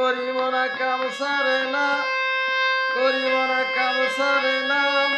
করিব না কাম সারে না করিব না কাম সারে না।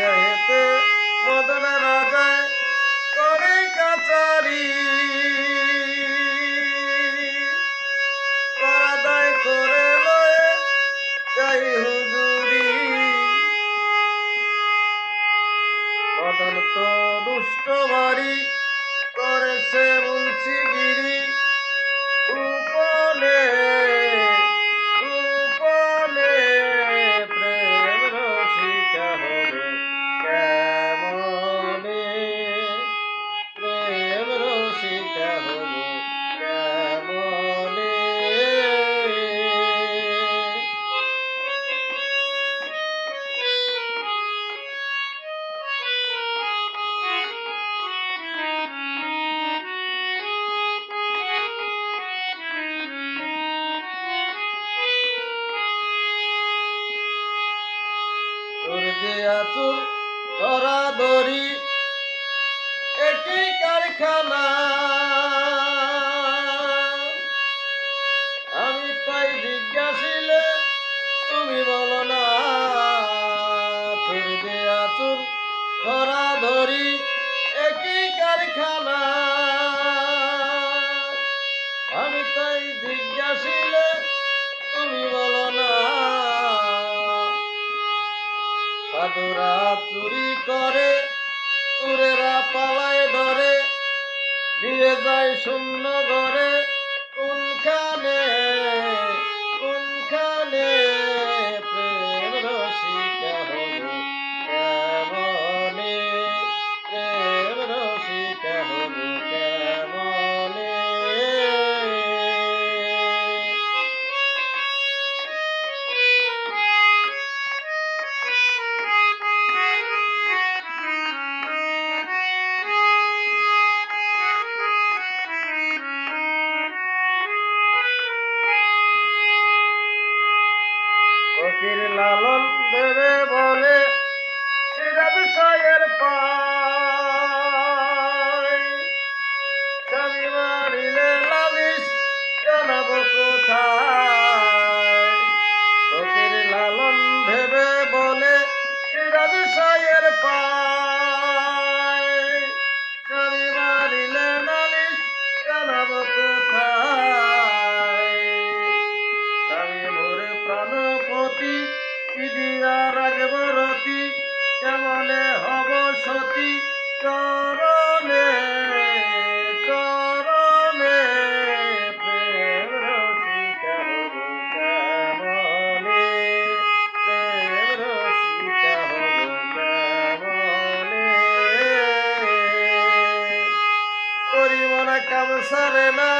এই দেহেতে বদনে রাজায় করে কাচারি। করা দায় করে লয়ে যাই হুজুরি। মদন তো দুষ্ট বাড়ি করে সে মুন্সিগিরি। উপনে তোর ধরা ধরি কারখানা। আমি তাই জিজ্ঞাসিলে, তুমি বলো না তোর দেয়া ধরা ধরি একই কারখানা। আমি তাই জিজ্ঞাসিলে, তুমি বলো সাধুরা চুরি করে চুরেরা পালায় ধরে। নিয়ে যায় শূন্য ঘরে কোনখানে ফকির লালন দেবে বলে সিরাজ সায়ের পাই সারে না